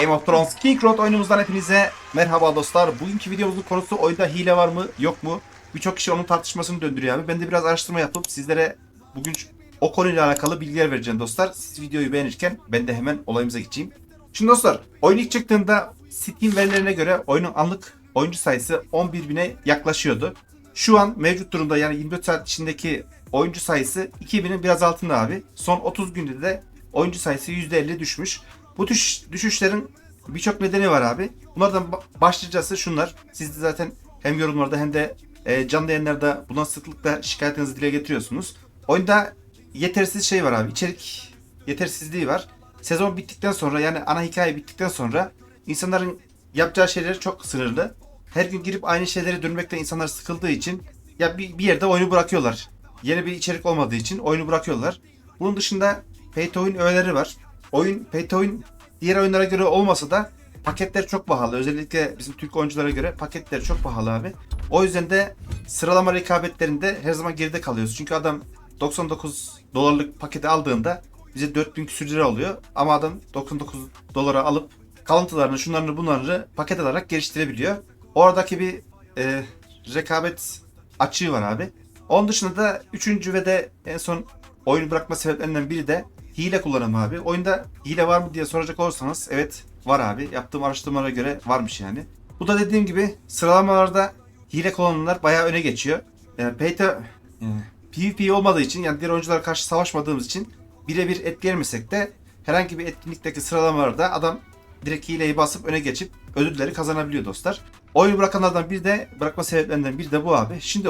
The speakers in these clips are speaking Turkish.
Game of Thrones King Road oyunumuzdan hepinize merhaba dostlar. Bugünkü videomuzun konusu oyunda hile var mı yok mu? Birçok kişi onun tartışmasını döndürüyor abi. Ben de biraz araştırma yapıp sizlere bugün o konuyla alakalı bilgiler vereceğim dostlar. Siz videoyu beğenirken ben de hemen olayımıza geçeyim. Şimdi dostlar oyun ilk çıktığında Steam verilerine göre oyunun anlık oyuncu sayısı 11.000'e yaklaşıyordu. Şu an mevcut durumda yani 24 saat içindeki oyuncu sayısı 2000'in biraz altında abi. Son 30 günde de oyuncu sayısı %50 düşmüş. Bu düş, düşüşlerin birçok nedeni var abi. Bunlardan ba- başlıcası şunlar. Siz de zaten hem yorumlarda hem de e, canlı yayınlarda buna sıklıkla şikayetinizi dile getiriyorsunuz. Oyunda yetersiz şey var abi. İçerik yetersizliği var. Sezon bittikten sonra yani ana hikaye bittikten sonra insanların yapacağı şeyler çok sınırlı. Her gün girip aynı şeyleri dönmekten insanlar sıkıldığı için ya bir, bir yerde oyunu bırakıyorlar. Yeni bir içerik olmadığı için oyunu bırakıyorlar. Bunun dışında pay to win öğeleri var. Oyun pay to win diğer oyunlara göre olmasa da paketler çok pahalı. Özellikle bizim Türk oyunculara göre paketler çok pahalı abi. O yüzden de sıralama rekabetlerinde her zaman geride kalıyoruz. Çünkü adam 99 dolarlık paketi aldığında bize 4000 küsür lira oluyor. Ama adam 99 dolara alıp kalıntılarını, şunlarını bunları paket alarak geliştirebiliyor. Oradaki bir e, rekabet açığı var abi. Onun dışında da üçüncü ve de en son oyunu bırakma sebeplerinden biri de hile kullanımı abi. Oyunda hile var mı diye soracak olursanız evet var abi. Yaptığım araştırmalara göre varmış yani. Bu da dediğim gibi sıralamalarda hile kullananlar bayağı öne geçiyor. Yani yani PvP olmadığı için yani diğer oyunculara karşı savaşmadığımız için birebir etkileyemesek de herhangi bir etkinlikteki sıralamalarda adam direkt hileyi basıp öne geçip ödülleri kazanabiliyor dostlar. Oyunu bırakanlardan bir de bırakma sebeplerinden biri de bu abi. Şimdi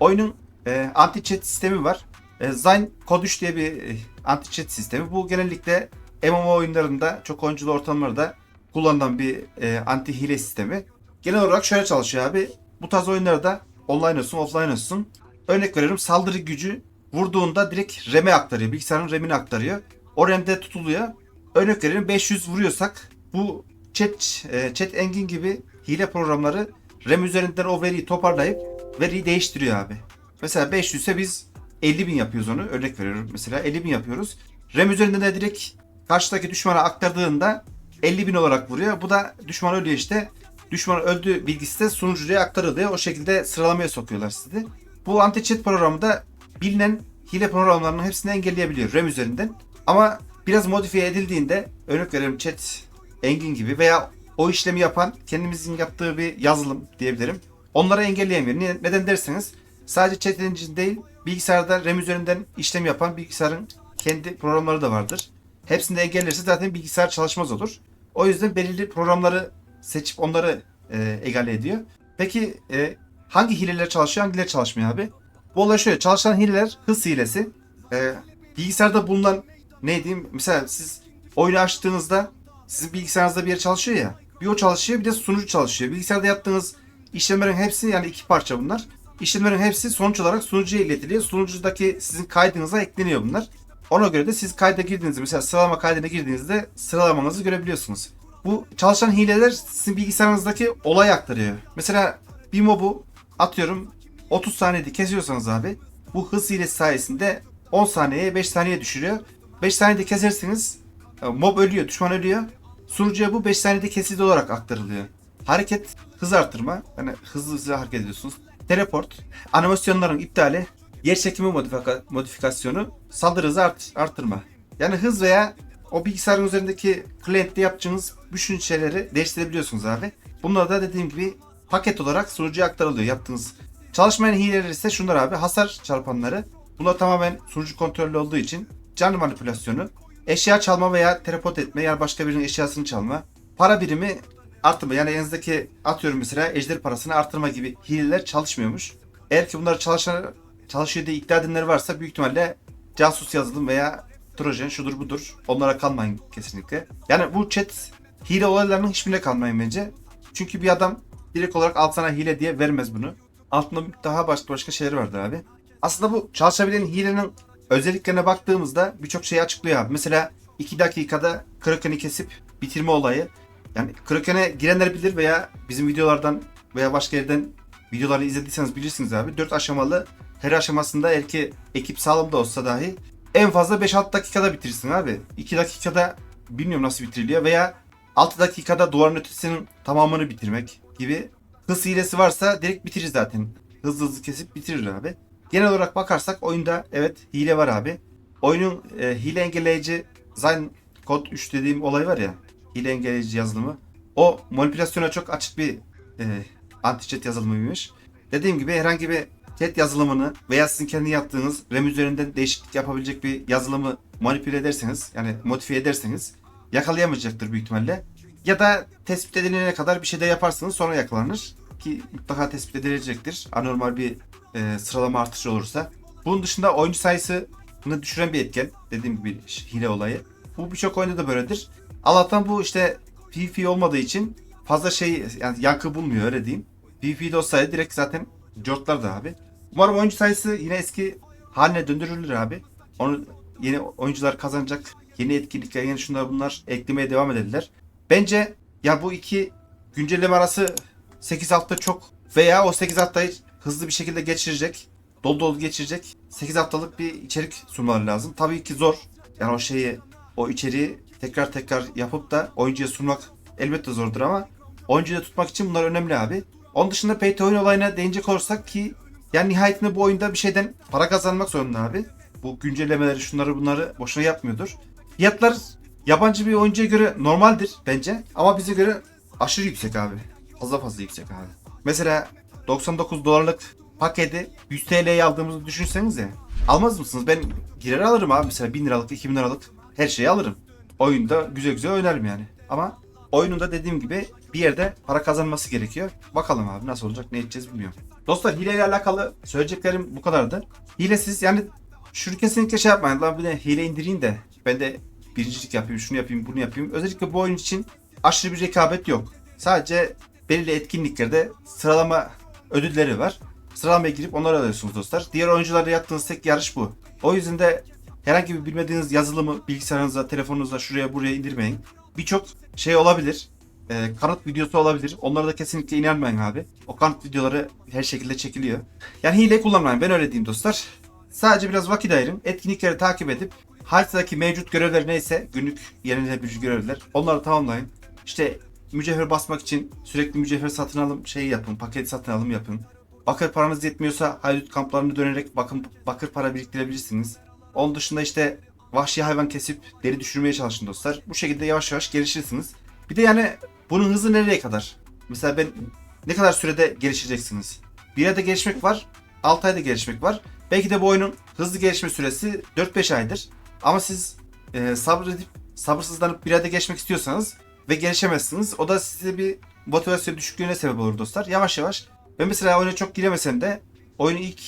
oyunun e, anti-cheat sistemi var. E, Zine Code 3 diye bir e, anti-cheat sistemi. Bu genellikle MMO oyunlarında çok oyunculu ortamlarda kullanılan bir e, anti hile sistemi. Genel olarak şöyle çalışıyor abi. Bu tarz oyunlarda online olsun offline olsun. Örnek veriyorum saldırı gücü vurduğunda direkt RAM'e aktarıyor. Bilgisayarın RAM'ine aktarıyor. O RAM'de tutuluyor. Örnek veriyorum 500 vuruyorsak bu chat, e, chat engine gibi hile programları RAM üzerinden o veriyi toparlayıp veriyi değiştiriyor abi. Mesela 500 ise biz 50 bin yapıyoruz onu. Örnek veriyorum mesela 50 bin yapıyoruz. RAM üzerinden de direkt karşıdaki düşmana aktardığında 50 bin olarak vuruyor. Bu da düşman ölüyor işte. Düşman öldü bilgisi de sunucuya aktarılıyor. O şekilde sıralamaya sokuyorlar sizi. Bu anti-cheat programı da bilinen hile programlarının hepsini engelleyebiliyor RAM üzerinden. Ama biraz modifiye edildiğinde örnek veriyorum chat engine gibi veya o işlemi yapan kendimizin yaptığı bir yazılım diyebilirim. Onları engelleyemiyor. Neden derseniz sadece chat engine değil bilgisayarda RAM üzerinden işlem yapan bilgisayarın kendi programları da vardır. Hepsini engellerse zaten bilgisayar çalışmaz olur. O yüzden belirli programları seçip onları e, egale ediyor. Peki e, hangi hileler çalışıyor hangileri çalışmıyor abi? Bu olay şöyle çalışan hileler hız hilesi. E, bilgisayarda bulunan ne diyeyim mesela siz oyunu açtığınızda sizin bilgisayarınızda bir yer çalışıyor ya. Bir o çalışıyor bir de sunucu çalışıyor. Bilgisayarda yaptığınız işlemlerin hepsi yani iki parça bunlar. İşlemlerin hepsi sonuç olarak sunucuya iletiliyor. Sunucudaki sizin kaydınıza ekleniyor bunlar. Ona göre de siz kayda girdiğinizde mesela sıralama kaydına girdiğinizde sıralamanızı görebiliyorsunuz. Bu çalışan hileler sizin bilgisayarınızdaki olay aktarıyor. Mesela bir mobu atıyorum 30 saniyede kesiyorsanız abi bu hız hilesi sayesinde 10 saniyeye 5 saniye düşürüyor. 5 saniyede keserseniz e, mob ölüyor, düşman ölüyor. Sunucuya bu 5 saniyede kesildi olarak aktarılıyor. Hareket, hız artırma. Yani hızlı hızlı hareket ediyorsunuz. Teleport, animasyonların iptali, yer çekimi modifika- modifikasyonu, saldırı hızı art- arttırma. Yani hız veya o bilgisayarın üzerindeki client'te yapacağınız bütün şeyleri değiştirebiliyorsunuz abi. Bunlar da dediğim gibi paket olarak sunucuya aktarılıyor yaptığınız. Çalışmayan hileler ise şunlar abi. Hasar çarpanları. Bunlar tamamen sunucu kontrollü olduğu için canlı manipülasyonu, eşya çalma veya teleport etme yani başka birinin eşyasını çalma, para birimi artırma yani elinizdeki atıyorum mesela ejder parasını artırma gibi hileler çalışmıyormuş. Eğer ki bunlar çalışan, çalışıyor diye iddia edenler varsa büyük ihtimalle casus yazılım veya trojan şudur budur onlara kalmayın kesinlikle. Yani bu chat hile olaylarının hiçbirine kalmayın bence. Çünkü bir adam direkt olarak al sana hile diye vermez bunu. Altında daha başka başka şeyler vardır abi. Aslında bu çalışabilen hilenin özelliklerine baktığımızda birçok şeyi açıklıyor abi. Mesela 2 dakikada Kraken'i kesip bitirme olayı. Yani Kraken'e girenler bilir veya bizim videolardan veya başka yerden videoları izlediyseniz bilirsiniz abi. 4 aşamalı her aşamasında eğer ki ekip sağlam da olsa dahi en fazla 5-6 dakikada bitirsin abi. 2 dakikada bilmiyorum nasıl bitiriliyor veya 6 dakikada duvarın ötesinin tamamını bitirmek gibi. Hız hilesi varsa direkt bitirir zaten. Hızlı hızlı kesip bitirir abi. Genel olarak bakarsak oyunda evet hile var abi. Oyunun e, hile engelleyici Zayn Code 3 dediğim olay var ya. Hile engelleyici yazılımı. O manipülasyona çok açık bir e, anti-chat yazılımıymış. Dediğim gibi herhangi bir chat yazılımını veya sizin kendi yaptığınız RAM üzerinden değişiklik yapabilecek bir yazılımı manipüle ederseniz yani modifiye ederseniz yakalayamayacaktır büyük ihtimalle. Ya da tespit edilene kadar bir şey de yaparsınız sonra yakalanır. Ki mutlaka tespit edilecektir. Anormal bir e, sıralama artışı olursa. Bunun dışında oyuncu sayısını düşüren bir etken. Dediğim gibi hile olayı. Bu birçok oyunda da böyledir. Allah'tan bu işte PvP olmadığı için fazla şey yani yankı bulmuyor öyle diyeyim. PvP'de olsaydı direkt zaten cortlardı abi. Umarım oyuncu sayısı yine eski haline döndürülür abi. Onu yeni oyuncular kazanacak. Yeni etkinlikler, yeni şunlar bunlar eklemeye devam ederler. Bence ya bu iki güncelleme arası 8 hafta çok veya o 8 haftayı hızlı bir şekilde geçirecek. Dolu dolu geçirecek. 8 haftalık bir içerik sunmaları lazım. Tabii ki zor. Yani o şeyi, o içeriği tekrar tekrar yapıp da oyuncuya sunmak elbette zordur ama oyuncuyu da tutmak için bunlar önemli abi. Onun dışında pay to win olayına değinecek olursak ki yani nihayetinde bu oyunda bir şeyden para kazanmak zorunda abi. Bu güncellemeleri şunları bunları boşuna yapmıyordur. Fiyatlar yabancı bir oyuncuya göre normaldir bence ama bize göre aşırı yüksek abi. Fazla fazla yüksek abi. Mesela 99 dolarlık paketi 100 TL'ye aldığımızı düşünseniz ya. Almaz mısınız? Ben girer alırım abi mesela 1000 liralık 2000 liralık her şeyi alırım. Oyunda güzel güzel oynarım yani. Ama oyunun da dediğim gibi bir yerde para kazanması gerekiyor. Bakalım abi nasıl olacak ne edeceğiz bilmiyorum. Dostlar hileyle alakalı söyleyeceklerim bu kadardı. Hilesiz yani şunu kesinlikle şey yapmayın. Lan bir de hile indireyim de ben de birincilik yapayım, şunu yapayım, bunu yapayım. Özellikle bu oyun için aşırı bir rekabet yok. Sadece belirli etkinliklerde sıralama ödülleri var. Sıralamaya girip onları alıyorsunuz dostlar. Diğer oyuncularla yaptığınız tek yarış bu. O yüzden de herhangi bir bilmediğiniz yazılımı bilgisayarınıza, telefonunuza şuraya buraya indirmeyin. Birçok şey olabilir. Ee, kanıt videosu olabilir. Onlara da kesinlikle inanmayın abi. O kanıt videoları her şekilde çekiliyor. Yani hile kullanmayın. Ben öyle diyeyim dostlar. Sadece biraz vakit ayırın. Etkinlikleri takip edip haritadaki mevcut görevler neyse günlük yenilenebilir görevler onları tamamlayın. İşte mücevher basmak için sürekli mücevher satın alım şeyi yapın. Paket satın alım yapın. Bakır paranız yetmiyorsa haydut kamplarına dönerek bakın bakır para biriktirebilirsiniz. Onun dışında işte vahşi hayvan kesip deri düşürmeye çalışın dostlar. Bu şekilde yavaş yavaş gelişirsiniz. Bir de yani bunun hızı nereye kadar? Mesela ben ne kadar sürede gelişeceksiniz? Bir ayda gelişmek var, 6 ayda gelişmek var. Belki de bu oyunun hızlı gelişme süresi 4-5 aydır. Ama siz e, sabredip sabırsızlanıp bir ayda geçmek istiyorsanız ve gelişemezsiniz. O da size bir motivasyon düşüklüğüne sebep olur dostlar. Yavaş yavaş. Ben mesela oyuna çok giremesem de oyunu ilk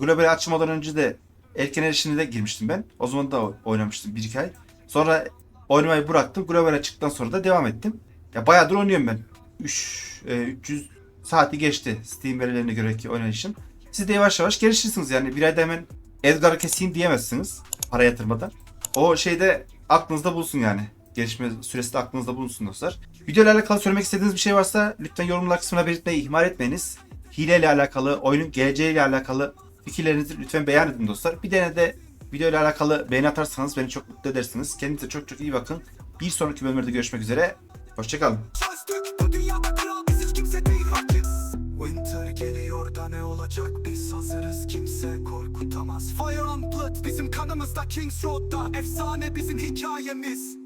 global açılmadan önce de erken erişimde de girmiştim ben. O zaman da oynamıştım 1-2 ay. Sonra oynamayı bıraktım. Global çıktıktan sonra da devam ettim. Ya bayağıdır oynuyorum ben. 3 e, 300 saati geçti Steam verilerine göre ki oynayışım. Siz de yavaş yavaş gelişirsiniz yani. Bir ayda hemen Edgar'ı keseyim diyemezsiniz para yatırmadan. O şeyde aklınızda bulunsun yani. Gelişme süresi de aklınızda bulunsun dostlar. Videoyla alakalı söylemek istediğiniz bir şey varsa lütfen yorumlar kısmına belirtmeyi ihmal etmeyiniz. Hile ile alakalı, oyunun geleceğiyle alakalı fikirlerinizi lütfen beyan edin dostlar. Bir tane de video ile alakalı beğeni atarsanız beni çok mutlu edersiniz. Kendinize çok çok iyi bakın. Bir sonraki bölümlerde görüşmek üzere. Hoşçakalın. Ne olacak biz hazırız kimse korkutamaz Fire on blood bizim kanımızda Kings Road'da efsane bizim hikayemiz